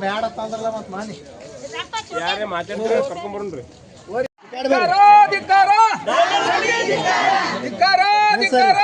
ಬ್ಯಾಡ ತಂದ್ರಲ್ಲ ಮತ್ ಮಾನಿ ಯಾರೇ ಮಾತಾಡ್ತಾರೆ ಕರ್ಕೊಂಬರ್ರಿ ಧಿಕ್ಕಾರ ಧಿಕ್ಕಾರ ಧಿಕ್ಕಾರ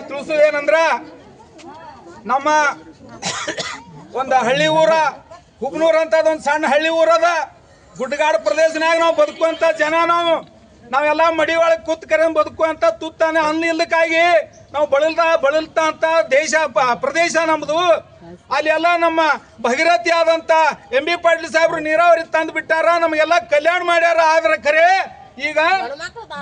ಇಲ್ಲಿ ತಿಳಿಸೋದು ಏನಂದ್ರ, ನಮ್ಮ ಒಂದು ಹಳ್ಳಿ ಊರ, ಹುಬ್ನೂರ್ ಅಂತ ಅದೊಂದು ಸಣ್ಣ ಹಳ್ಳಿ ಊರದ ಗುಡ್ಡಗಾಡು ಪ್ರದೇಶನಾಗ ನಾವು ಬದುಕುವಂತ ಜನ ನಾವು. ನಾವೆಲ್ಲ ಮಡಿ ಒಳಗೆ ಕೂತ್ ಕರೆ ಬದುಕುವಂತ ತುತ್ತಾನೆ ಅನ್ನ ಇಲ್ಲಕ್ಕಾಗಿ ನಾವು ಬಳಲ್ತಾ ಬಳಲ್ತ ಅಂತ ದೇಶ ಪ್ರದೇಶ ನಮ್ದು. ಅಲ್ಲಿ ಎಲ್ಲ ನಮ್ಮ ಭಗೀರಥಿ ಆದಂತ ಎಂ ಬಿ ಪಾಟೀಲ್ ಸಾಹೇಬ್ರು ನೀರಾವರಿ ತಂದು ಬಿಟ್ಟಾರ, ನಮಗೆಲ್ಲ ಕಲ್ಯಾಣ ಮಾಡ್ಯಾರ. ಆದ್ರೆ ಖರೆ ಈಗ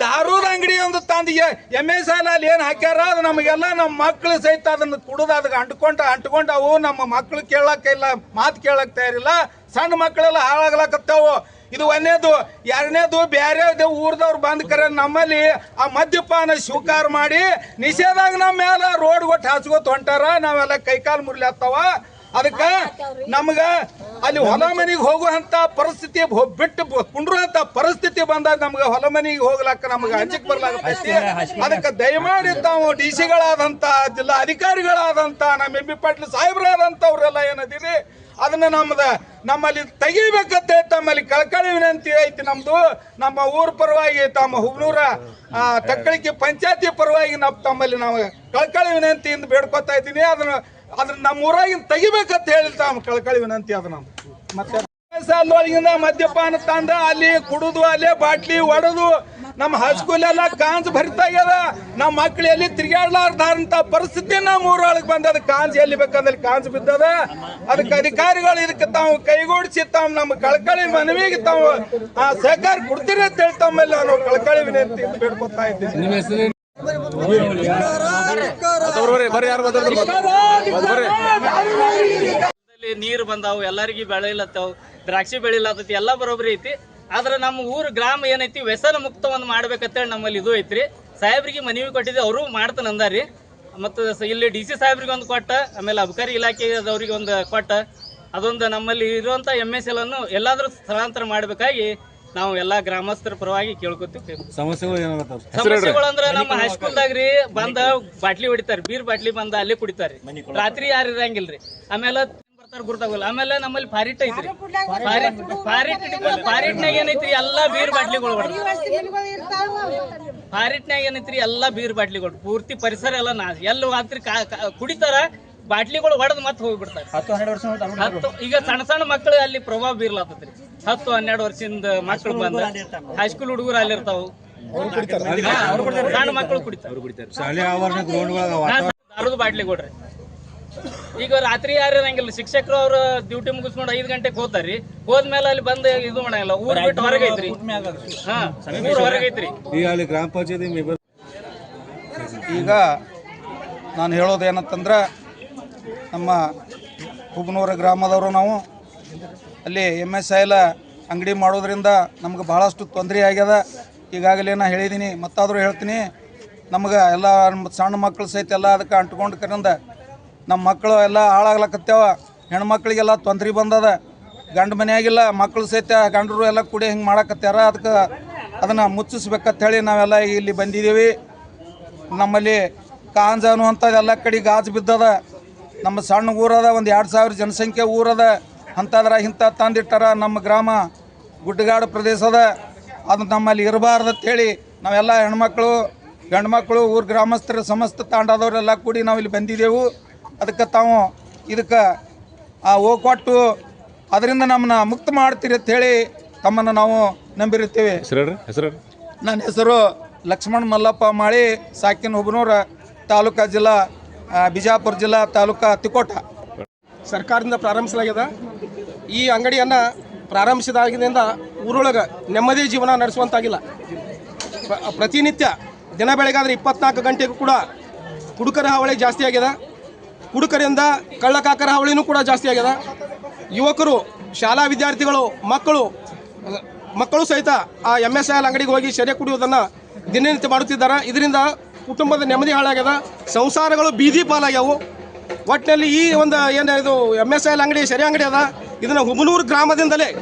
ದಾರೂದ ಅಂಗಡಿ ಒಂದು ತಂದು ಎಂ ಎಸ್ ಅಲ್ಲಿ ಏನ್ ಹಾಕ್ಯಾರ? ಅದು ನಮಗೆಲ್ಲ ನಮ್ಮ ಮಕ್ಕಳು ಸಹಿತ ಅದನ್ನ ಕುಡಿದು ಅದಕ್ಕೆ ಅಂಟ್ಕೊಂಡ ಅಂಟ್ಕೊಂಡವು ನಮ್ಮ ಮಕ್ಕಳು ಕೇಳಕ್ಕೆ ಇಲ್ಲ, ಮಾತು ಕೇಳಕ್ ತಯಾರಿಲ್ಲ. ಸಣ್ಣ ಮಕ್ಕಳೆಲ್ಲ ಹಾಳಾಗ್ಲಕತ್ತಾವು. ಇದು ಒಂದೇದು. ಎರಡನೇದು ಬೇರೆ ಊರ್ದವ್ರು ಬಂದ್ ಕರೆ ನಮ್ಮಲ್ಲಿ ಆ ಮದ್ಯಪಾನ ಸ್ವೀಕಾರ ಮಾಡಿ ನಿಷೇಧಾಗ ನಮ್ಮ ಮೇಲೆ ರೋಡ್ ಕೊಟ್ಟು ಹಾಸ್ಕೊತ ಹೊಂಟಾರ. ನಾವೆಲ್ಲ ಕೈಕಾಲು ಮುರ್ಲಾತ್ತವ. ಅದಕ್ಕ ನಮ್ಗ ಅಲ್ಲಿ ಹೊಲ ಮನೆಗೆ ಹೋಗುವಂತ ಪರಿಸ್ಥಿತಿ ಬಿಟ್ಟು ಕುಂಡ್ರುವಂತ ಪರಿಸ್ಥಿತಿ ಬಂದಾಗ ನಮ್ಗೆ ಹೊಲ ಮನೆಗೆ ಹೋಗ್ಲಾಕ ನಮ್ಗೆ ಅಂಜಿಕ್ ಬರ್ಲಾಗತ್ತೆ. ಅದಕ್ಕೆ ದಯಮಾಡಿ ತಾವು ಡಿ ಸಿಗಳಾದಂತ ಜಿಲ್ಲಾ ಅಧಿಕಾರಿಗಳಾದಂತ ನಮ್ಮ ಎಂ ಬಿ ಪಾಟೀಲ್ ಸಾಹೇಬ್ರಾದಂತವ್ರೆಲ್ಲ ಏನದಿರಿ? ಅದನ್ನ ನಮ್ದ ನಮ್ಮಲ್ಲಿ ತೆಗಿಬೇಕಂತ ತಮ್ಮಲ್ಲಿ ಕಳಕಳಿ ವಿನಂತಿ ಐತಿ ನಮ್ದು. ನಮ್ಮ ಊರ ಪರವಾಗಿ ತಮ್ಮ ಹುಬ್ನೂರ ತಕ್ಕಳಿಕೆ ಪಂಚಾಯತಿ ಪರವಾಗಿ ನಾವು ತಮ್ಮಲ್ಲಿ ನಾವು ಕಳಕಳಿ ವಿನಂತಿಯಿಂದ ಬೇಡ್ಕೊತಾ ಇದ್ದೀನಿ. ಅದನ್ನ ಅದನ್ನ ನಮ್ಮ ಊರಾಗಿನ ತೆಗಿಬೇಕಂತ ಹೇಳಿ ಕಳ್ಕಳಿ ವಿನಂತಿ ಅದು ನಮ್ದು. ಮತ್ತೆ ಸಾಲದೊಳಗಿಂದ ಮದ್ಯಪಾನ ತಂದ, ಅಲ್ಲಿ ಕುಡುದು, ಅಲ್ಲೇ ಬಾಟ್ಲಿ ಒಡೆದು, ನಮ್ಮ ಹೈಸ್ಕೂಲ್ ಎಲ್ಲ ಕಾಂಜ್ ಭರಿತಾಗ್ಯದ ನಮ್ಮ ಮಕ್ಳು ಎಲ್ಲಿ ತಿರ್ಗಾಡ್ಲಾರ್ದಂತ ಪರಿಸ್ಥಿತಿ ನಮ್ಮ ಊರೊಳಗೆ ಬಂದದ. ಕಾಂಜ್ ಎಲ್ಲಿ ಬೇಕಂದ್ರೆ ಕಾಂಜ್ ಬಿದ್ದದ. ಅದಕ್ಕೆ ಅಧಿಕಾರಿಗಳು ಇದಕ್ಕೆ ತಾವು ಕೈಗೂಡಿಸಿ, ತಾವು ನಮ್ಮ ಕಳಕಳಿ ಮನವಿಗೆ ತಾವು ಆ ಸಹಕಾರ ಕೊಡ್ತೀರಿ ಅಂತ ಹೇಳಿ ಮೇಲೆ ನಾನು ಕಳಕಳಿ ವಿನಂತಿ ಬೇಡ್ಕೊತಾ ಇದ್ದೀನಿ. ನೀರು ಬಂದಾವು, ಎಲ್ಲರಿಗೂ ಬೆಳಿಲತ್ತಾವು ದ್ರಾಕ್ಷಿ ಬೆಳಿಲತ್ತೈತಿ ಎಲ್ಲ ಬರೋಬ್ರಿ ಐತಿ. ಆದ್ರೆ ನಮ್ಮ ಊರು ಗ್ರಾಮ ಏನೈತಿ, ವ್ಯಸನ ಮುಕ್ತ ಒಂದು ಮಾಡ್ಬೇಕಂತೇಳಿ ನಮ್ಮಲ್ಲಿ ಇದು ಐತ್ರಿ. ಸಾಹೇಬ್ರಿಗೆ ಮನವಿ ಕೊಟ್ಟಿದ್ದೆ, ಅವರು ಮಾಡ್ತಾನೆ ಅಂದಾರಿ. ಮತ್ತು ಇಲ್ಲಿ ಡಿ ಸಿ ಸಾಹೇಬ್ರಿಗೆ ಒಂದು ಕೊಟ್ಟ, ಆಮೇಲೆ ಅಬಕಾರಿ ಇಲಾಖೆದವ್ರಿಗೆ ಒಂದು ಕೊಟ್ಟ. ಅದೊಂದು ನಮ್ಮಲ್ಲಿ ಇರುವಂತ ಎಂ ಎಸ್ ಎಲ್ ಅನ್ನು ಎಲ್ಲಾದರೂ ಸ್ಥಳಾಂತರ ಮಾಡ್ಬೇಕಾಗಿ ನಾವು ಎಲ್ಲಾ ಗ್ರಾಮಸ್ಥರ ಪರವಾಗಿ ಕೇಳ್ಕೊತೀವಿ. ಸಮಸ್ಯೆಗಳು ಸಮಸ್ಯೆಗಳು ಸಮಸ್ಯೆಗಳಂದ್ರ ನಮ್ಮ ಹೈಸ್ಕೂಲ್ದಾಗ್ರಿ ಬಂದ ಬಾಟ್ಲಿ ಹೊಡಿತಾರ ಬೀರ್ ಬಾಟ್ಲಿ ಬಂದ ಅಲ್ಲಿ ಕುಡಿತಾರ್ರಿ ರಾತ್ರಿ ಯಾರು ಇರಂಗಿಲ್ರಿ. ಆಮೇಲೆ ಬರ್ತಾರ ಗುರ್ತಾಗಲ್ಲ. ಆಮೇಲೆ ನಮ್ಮಲ್ಲಿ ಫಾರಿಟ್ ಐತ್ರಿ. ಫಾರಿಟ್ ಫಾರಿಟ್ ಫಾರಿಟ್ನಾಗ ಏನೈತ್ರಿ ಎಲ್ಲಾ ಬೀರ್ ಬಾಟ್ಲಿಗಳು ಹೊಡೆದ. ಫಾರಿಟ್ನಾಗ ಏನೈತ್ರಿ ಎಲ್ಲಾ ಬೀರ್ ಬಾಟ್ಲಿಗಳು ಪೂರ್ತಿ ಪರಿಸರ ಎಲ್ಲ ನಾ ಎಲ್ಲಿ ರಾತ್ರಿ ಕಾ- ಕಾ- ಕುಡಿತಾರ ಬಾಟ್ಲಿಗಳು ಹೊಡೆದ್ ಮತ್ತೆ ಹೋಗ್ಬಿಡ್ತಾರೆ. ಹತ್ತು ಈಗ ಸಣ್ಣ ಸಣ್ಣ ಮಕ್ಕಳು ಅಲ್ಲಿ ಪ್ರಭಾವ ಬೀರ್ಲಾತತ್ರಿ. ಹತ್ತು ಹನ್ನೆರಡು ವರ್ಷದಿಂದ ಮಕ್ಕಳು ಬಂದ ಹೈಸ್ಕೂಲ್ ಹುಡುಗರು ಅಲ್ಲಿರ್ತಾವ ಸಣ್ಣ ಮಕ್ಕಳು ಕುಡಿತಾರೆ. ದಾರದ ಬಾಟ್ಲಿ ಕೊಡ್ರಿ. ಈಗ ರಾತ್ರಿ ಯಾರು ಇರಂಗಿಲ್ಲ. ಶಿಕ್ಷಕರು ಅವರು ಡ್ಯೂಟಿ ಮುಗಿಸ್ಕೊಂಡು ಐದು ಗಂಟೆಗೆ ಹೋಗ್ತಾರ್ರಿ ಹೋದ್ಮೇಲೆ ಅಲ್ಲಿ ಬಂದು ಇದು ಮಾಡಂಗಿಲ್ಲ. ಊರ್ ಬಿಟ್ಟು ಹೊರಗೈತ್ರಿ ಹಾ ಊರ್ ಹೊರಗೈತ್ರಿ ಈಗ ಅಲ್ಲಿ ಗ್ರಾಮ ಪಂಚಾಯತಿ ಮೆಂಬರ್ ಈಗ ನಾನು ಹೇಳೋದು ಏನಂತಂದ್ರೆ ನಮ್ಮ ಹುಬ್ನೂರ ಗ್ರಾಮದವರು ನಾವು. ಅಲ್ಲಿ ಎಂ ಎಸ್ ಐಲ ಅಂಗಡಿ ಮಾಡೋದ್ರಿಂದ ನಮ್ಗೆ ಭಾಳಷ್ಟು ತೊಂದರೆ ಆಗ್ಯದ. ಈಗಾಗಲೇ ನಾ ಹೇಳಿದ್ದೀನಿ ಮತ್ತಾದರೂ ಹೇಳ್ತೀನಿ. ನಮ್ಗೆ ಎಲ್ಲ ಸಣ್ಣ ಮಕ್ಕಳು ಸಹಿತ ಎಲ್ಲ ಅದಕ್ಕೆ ಅಂಟ್ಕೊಂಡು ಕರಿಂದ ನಮ್ಮ ಮಕ್ಕಳು ಎಲ್ಲ ಹಾಳಾಗ್ಲಕತ್ತೇವ. ಹೆಣ್ಮಕ್ಳಿಗೆಲ್ಲ ತೊಂದರೆ ಬಂದದ. ಗಂಡ ಮನೆಯಾಗಿಲ್ಲ ಮಕ್ಕಳು ಸಹಿತ ಗಂಡರು ಎಲ್ಲ ಕೂಡಿ ಹಿಂಗೆ ಮಾಡಕತ್ತಾರ. ಅದಕ್ಕೆ ಅದನ್ನು ಮುಚ್ಚಿಸ್ಬೇಕಂತ ಹೇಳಿ ನಾವೆಲ್ಲ ಇಲ್ಲಿ ಬಂದಿದ್ದೀವಿ ನಮ್ಮಲ್ಲಿ ಕಾಂಜಾನು ಅನ್ನುವಂಥದ್ದು ಎಲ್ಲ ಕಡೆ ಗಾಜು ಬಿದ್ದದ. ನಮ್ಮ ಸಣ್ಣ ಊರದ ಒಂದು ಎರಡು ಸಾವಿರ ಜನಸಂಖ್ಯೆ ಊರದ ಅಂಥದ್ರ ಇಂಥ ತಂದಿಟ್ಟಾರ ನಮ್ಮ ಗ್ರಾಮ ಗುಡ್ಡಗಾಡು ಪ್ರದೇಶದ. ಅದು ನಮ್ಮಲ್ಲಿ ಇರಬಾರ್ದು ಅಂತೇಳಿ ನಾವೆಲ್ಲ ಹೆಣ್ಮಕ್ಳು ಗಂಡ್ಮಕ್ಳು ಊರು ಊರ ಗ್ರಾಮಸ್ಥರು ಸಮಸ್ತ ತಾಂಡದವರೆಲ್ಲ ಕೂಡಿ ನಾವು ಇಲ್ಲಿ ಬಂದಿದ್ದೆವು. ಅದಕ್ಕೆ ತಾವು ಇದಕ್ಕೆ ಆ ಕೊಟ್ಟು ಅದರಿಂದ ನಮ್ಮನ್ನ ಮುಕ್ತ ಮಾಡ್ತೀರಿ ಅಂತೇಳಿ ತಮ್ಮನ್ನು ನಾವು ನಂಬಿರುತ್ತೇವೆ. ಹೆಸರು ನನ್ನ ಹೆಸರು ಲಕ್ಷ್ಮಣ್ ಮಲ್ಲಪ್ಪ ಮಾಳಿ ಸಾಕಿನ ಹುಬನೂರ ತಾಲೂಕಾ ಜಿಲ್ಲಾ ಬಿಜಾಪುರ ಜಿಲ್ಲಾ ತಾಲೂಕಾ ತಿಕೋಟ ಸರ್ಕಾರದಿಂದ ಪ್ರಾರಂಭಿಸಲಾಗಿದೆ ಈ ಅಂಗಡಿಯನ್ನು ಪ್ರಾರಂಭಿಸಿದಾಗಿನಿಂದ ಊರೊಳಗೆ ನೆಮ್ಮದಿ ಜೀವನ ನಡೆಸುವಂತಾಗಿಲ್ಲ. ಪ್ರ- ಪ್ರತಿನಿತ್ಯ ದಿನ ಬೆಳಗಾದ್ರೆ ಇಪ್ಪತ್ನಾಲ್ಕು ಗಂಟೆಗೂ ಕೂಡ ಕುಡುಕರ ಹಾವಳಿ ಜಾಸ್ತಿ ಆಗಿದೆ ಕುಡುಕರಿಂದ ಕಳ್ಳಕಾಕರ ಹಾವಳಿನೂ ಕೂಡ ಜಾಸ್ತಿ ಆಗಿದೆ ಯುವಕರು, ಶಾಲಾ ವಿದ್ಯಾರ್ಥಿಗಳು, ಮಕ್ಕಳು ಮಕ್ಕಳು ಸಹಿತ ಆ ಎಂ ಎಸ್ ಅಂಗಡಿಗೆ ಹೋಗಿ ಸೆರೆ ಕುಡಿಯುವುದನ್ನು ದಿನನಿತ್ಯ ಮಾಡುತ್ತಿದ್ದಾರೆ. ಇದರಿಂದ ಕುಟುಂಬದ ನೆಮ್ಮದಿ ಹಾಳಾಗ್ಯದ ಸಂಸಾರಗಳು ಬೀದಿ ಪಾಲಾಗ್ಯಾವು. ಒಟ್ಟಿನಲ್ಲಿ ಈ ಒಂದು ಏನು ಇದು ಎಂ ಎಸ್ ಎಲ್ ಅಂಗಡಿ ಸರಿ ಅಂಗಡಿ ಅದ. ಇದನ್ನು ಹುಬನೂರು ಗ್ರಾಮದಿಂದಲೇ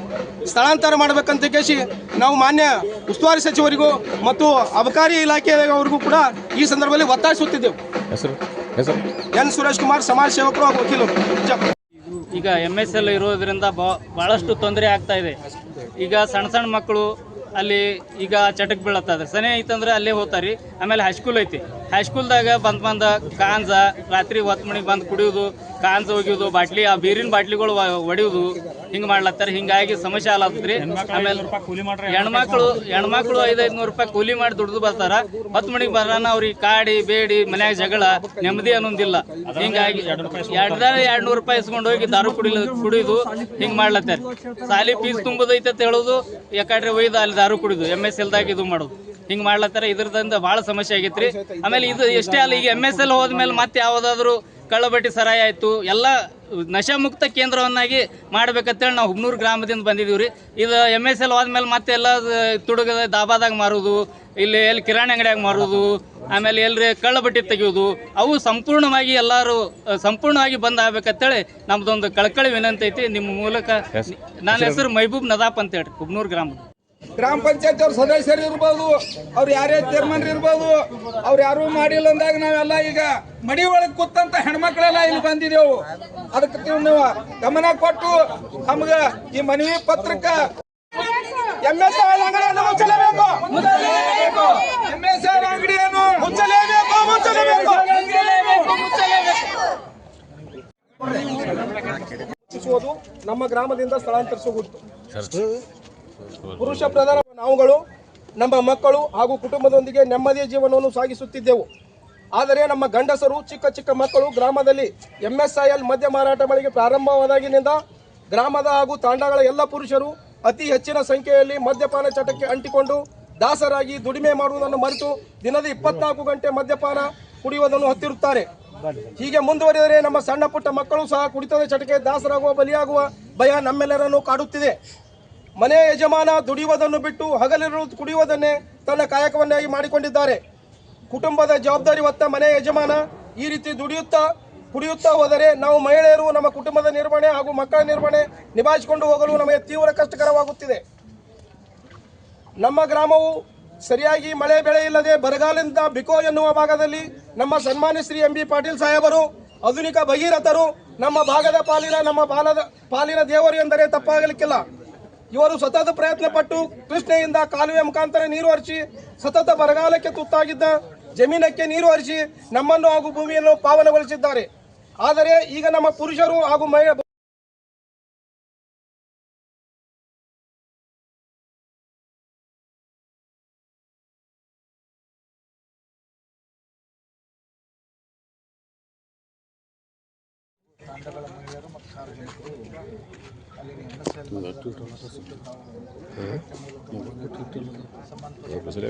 ಸ್ಥಳಾಂತರ ಮಾಡಬೇಕಂತ ಕೇಸಿ ನಾವು ಮಾನ್ಯ ಉಸ್ತುವಾರಿ ಸಚಿವರಿಗೂ ಮತ್ತು ಅಬಕಾರಿ ಇಲಾಖೆಯವರಿಗೂ ಕೂಡ ಈ ಸಂದರ್ಭದಲ್ಲಿ ಒತ್ತಾಯಿಸುತ್ತಿದ್ದೆವು. ಹೆಸರು ಹೆಸರು. ಎನ್ ಸುರೇಶ್ ಕುಮಾರ್ ಸಮಾಜ ಸೇವಕರು ಹಾಗೂ ವಕೀಲರು. ಈಗ ಎಂ ಎಸ್ ಎಲ್ ಇರೋದ್ರಿಂದ ಬಾ- ಭಾಳಷ್ಟು ತೊಂದರೆ ಆಗ್ತಾ ಇದೆ. ಈಗ ಸಣ್ಣ ಸಣ್ಣ ಮಕ್ಕಳು ಅಲ್ಲಿ ಈಗ ಚಟಕ್ ಬೀಳತ್ತದ. ಸನಿ ಐತಂದ್ರೆ ಅಲ್ಲೇ ಹೋಗ್ತಾರಿ ಆಮೇಲೆ ಹೈಸ್ಕೂಲ್ ಐತಿ. ಹೈಸ್ಕೂಲ್ದಾಗ ಬಂದ್ ಬಂದ ಕಾಂಜ ರಾತ್ರಿ ಹೊತ್ತು ಮಣಿಗೆ ಬಂದು ಕುಡಿಯೋದು ಕಾಂಜ ಒಗಿಯೋದು ಬಾಟ್ಲಿ ಆ ಬೀರಿನ ಬಾಟ್ಲಿಗಳು ಒಡೆಯೋದು ಹಿಂಗೆ ಮಾಡ್ಲತ್ತಾರ. ಹಿಂಗಾಗಿ ಸಮಸ್ಯೆ ಆಲತ್ತದ್ರಿ ಆಮೇಲೆ ಹೆಣ್ಮಕ್ಳು ಹೆಣ್ಮಕ್ಳು ಐದೈದು ನೂರು ರೂಪಾಯಿ ಕೂಲಿ ಮಾಡಿ ದುಡ್ದು ಬರ್ತಾರ. ಹತ್ತು ಮಣಿಗೆ ಬರಾನ ಅವ್ರಿಗೆ ಕಾಡಿ ಬೇಡಿ ಮನ್ಯಾಗ ಜಗಳ ನೆಮ್ಮದಿ ಅನ್ನೊಂದಿಲ್ಲ. ಹಿಂಗಾಗಿ ಎರಡ್ದಾರ ಎರಡ್ ನೂರು ರೂಪಾಯಿ ಇಸ್ಕೊಂಡು ಹೋಗಿ ದಾರು ಕುಡಿಲ ಕುಡಿದು ಹಿಂಗ್ ಮಾಡ್ಲತ್ತಾರ. ಸಾಲಿ ಫೀಸ್ ತುಂಬುದೈತೆ ಅಂತ ಹೇಳೋದು ಯಾಕಂದ್ರೆ ಒಯ್ದು ಅಲ್ಲಿ ದಾರು ಕುಡಿದು ಎಂ ಎಸ್ ಎಲ್ದಾಗ ಇದು ಮಾಡೋದು. ಹಿಂಗ್ ಮಾಡ್ಲತ್ತಾರ? ಇದ್ರದಿಂದ ಭಾಳ ಸಮಸ್ಯೆ ಆಗೈತ್ರಿ. ಆಮೇಲೆ ಇದು ಎಷ್ಟೇ ಅಲ್ಲ ಈಗ ಎಂ ಎಸ್ ಎಲ್ ಹೋದ್ಮೇಲೆ ಮತ್ತೆ ಯಾವ್ದಾದ್ರು ಕಳ್ಳಬಟ್ಟಿ ಸರಾಯ ಆಯ್ತು. ಎಲ್ಲ ನಶಾಮುಕ್ತ ಕೇಂದ್ರವನ್ನಾಗಿ ಮಾಡ್ಬೇಕಂತೇಳಿ ನಾವು ಹುಬ್ನೂರು ಗ್ರಾಮದಿಂದ ಬಂದಿದ್ದೀವಿ ರೀ. ಇದು ಎಂ ಎಸ್ ಎಲ್ ಹೋದ್ಮೇಲೆ ಮತ್ತೆ ಎಲ್ಲ ತುಡುಗದ ದಾಬಾದಾಗ ಮಾರೋದು ಇಲ್ಲಿ ಎಲ್ಲಿ ಕಿರಾಣಿ ಅಂಗಡಿಯಾಗ ಮಾರುದು ಆಮೇಲೆ ಎಲ್ರಿ ಕಳ್ಳಬಟ್ಟಿ ತೆಗೆಯೋದು. ಅವು ಸಂಪೂರ್ಣವಾಗಿ ಎಲ್ಲರೂ ಸಂಪೂರ್ಣವಾಗಿ ಬಂದ್ ಆಗ್ಬೇಕಂತೇಳಿ ನಮ್ದೊಂದು ಕಳಕಳಿ ವಿನಂತಿ ಐತಿ. ನಿಮ್ಮ ಮೂಲಕ ನನ್ನ ಹೆಸರು ಮೈಬೂಬ್ ನದಾಪ್ ಅಂತ ಹೇಳಿ ಹುಬ್ನೂರು ಗ್ರಾಮದ. ಗ್ರಾಮ ಪಂಚಾಯತ್ ಅವ್ರ ಸದಸ್ಯರು ಇರ್ಬೋದು ಅವ್ರು ಯಾರೇ ಚೇರ್ಮನ್ ಇರ್ಬೋದು ಅವ್ರು ಯಾರು ಮಾಡಿಲ್ಲ ಅಂದಾಗ ನಾವೆಲ್ಲ ಈಗ ಮಡಿ ಒಳಗೆ ಕೂತಂತ ಹೆಣ್ಮಕ್ಳೆಲ್ಲ ಇಲ್ಲಿ ಬಂದಿದೆವು. ಅದಕ್ಕೆ ನೀವು ಗಮನ ಕೊಟ್ಟು ನಮ್ಗ ಈ ಮನವಿ ಪತ್ರಕ ಎಂ ಎಸ್ ಅಂಗಡಿಯನ್ನು ಮುಚ್ಚಲೇಬೇಕು. ಎಂ ಎಸ್ ಅಂಗಡಿಯನ್ನು ಮುಚ್ಚಲೇಬೇಕು ಮುಚ್ಚಲೇಬೇಕು. ನಮ್ಮ ಗ್ರಾಮದಿಂದ ಸ್ಥಳಾಂತರಿಸುವುದು. ಪುರುಷ ಪ್ರಧಾನ ನಾವುಗಳು, ನಮ್ಮ ಮಕ್ಕಳು ಹಾಗೂ ಕುಟುಂಬದೊಂದಿಗೆ ನೆಮ್ಮದಿಯ ಜೀವನವನ್ನು ಸಾಗಿಸುತ್ತಿದ್ದೆವು. ಆದರೆ ನಮ್ಮ ಗಂಡಸರು, ಚಿಕ್ಕ ಚಿಕ್ಕ ಮಕ್ಕಳು ಗ್ರಾಮದಲ್ಲಿ ಎಂಎಸ್ಐಎಲ್ ಮದ್ಯ ಮಾರಾಟ ಮಳಿಗೆ ಪ್ರಾರಂಭವಾದಾಗಿನಿಂದ ಗ್ರಾಮದ ಹಾಗೂ ತಾಂಡಗಳ ಎಲ್ಲ ಪುರುಷರು ಅತಿ ಹೆಚ್ಚಿನ ಸಂಖ್ಯೆಯಲ್ಲಿ ಮದ್ಯಪಾನ ಚಟಕ್ಕೆ ಅಂಟಿಕೊಂಡು ದಾಸರಾಗಿ ದುಡಿಮೆ ಮಾಡುವುದನ್ನು ಮರೆತು ದಿನದ ಇಪ್ಪತ್ನಾಲ್ಕು ಗಂಟೆ ಮದ್ಯಪಾನ ಕುಡಿಯುವುದನ್ನು ಹತ್ತಿರುತ್ತಾರೆ. ಹೀಗೆ ಮುಂದುವರಿದರೆ ನಮ್ಮ ಸಣ್ಣ ಪುಟ್ಟ ಮಕ್ಕಳು ಸಹ ಕುಡಿತದ ಚಟಕ್ಕೆ ದಾಸರಾಗುವ ಬಲಿಯಾಗುವ ಭಯ ನಮ್ಮೆಲ್ಲರನ್ನು ಕಾಡುತ್ತಿದೆ. ಮನೆ ಯಜಮಾನ ದುಡಿಯುವುದನ್ನು ಬಿಟ್ಟು ಹಗಲಿರು ಕುಡಿಯುವುದನ್ನೇ ತನ್ನ ಕಾಯಕವನ್ನಾಗಿ ಮಾಡಿಕೊಂಡಿದ್ದಾರೆ. ಕುಟುಂಬದ ಜವಾಬ್ದಾರಿ ಹೊತ್ತ ಮನೆ ಯಜಮಾನ ಈ ರೀತಿ ದುಡಿಯುತ್ತಾ ಕುಡಿಯುತ್ತಾ ಹೋದರೆ ನಾವು ಮಹಿಳೆಯರು ನಮ್ಮ ಕುಟುಂಬದ ನಿರ್ವಹಣೆ ಹಾಗೂ ಮಕ್ಕಳ ನಿರ್ವಹಣೆ ನಿಭಾಯಿಸಿಕೊಂಡು ಹೋಗಲು ನಮಗೆ ತೀವ್ರ ಕಷ್ಟಕರವಾಗುತ್ತಿದೆ. ನಮ್ಮ ಗ್ರಾಮವು ಸರಿಯಾಗಿ ಮಳೆ ಬೆಳೆ ಇಲ್ಲದೆ ಬರಗಾಲದಿಂದ ಬಿಕೋ ಎನ್ನುವ ಭಾಗದಲ್ಲಿ ನಮ್ಮ ಸನ್ಮಾನ್ಯ ಶ್ರೀ ಎಂ ಬಿ ಪಾಟೀಲ್ ಸಾಹೇಬರು, ಆಧುನಿಕ ಭಗೀರಥರು, ನಮ್ಮ ಭಾಗದ ಪಾಲಿನ ನಮ್ಮ ಬಾಲದ ಪಾಲಿನ ದೇವರು ಎಂದರೆ ತಪ್ಪಾಗಲಿಕ್ಕಿಲ್ಲ. ಇವರು ಸತತ ಪ್ರಯತ್ನ ಪಟ್ಟು ಕೃಷ್ಣೆಯಿಂದ ಕಾಲುವೆ ಮುಖಾಂತರ ನೀರು ಹರಿಸಿ ಸತತ ಬರಗಾಲಕ್ಕೆ ತುತ್ತಾಗಿದ್ದ ಜಮೀನಕ್ಕೆ ನೀರು ಹರಿಸಿ ನಮ್ಮನ್ನು ಹಾಗೂ ಭೂಮಿಯನ್ನು ಪಾವನಗೊಳಿಸಿದ್ದಾರೆ. ಆದರೆ ಈಗ ನಮ್ಮ ಪುರುಷರು ಹಾಗೂ ಮಹಿಳೆ ಹೆಸರು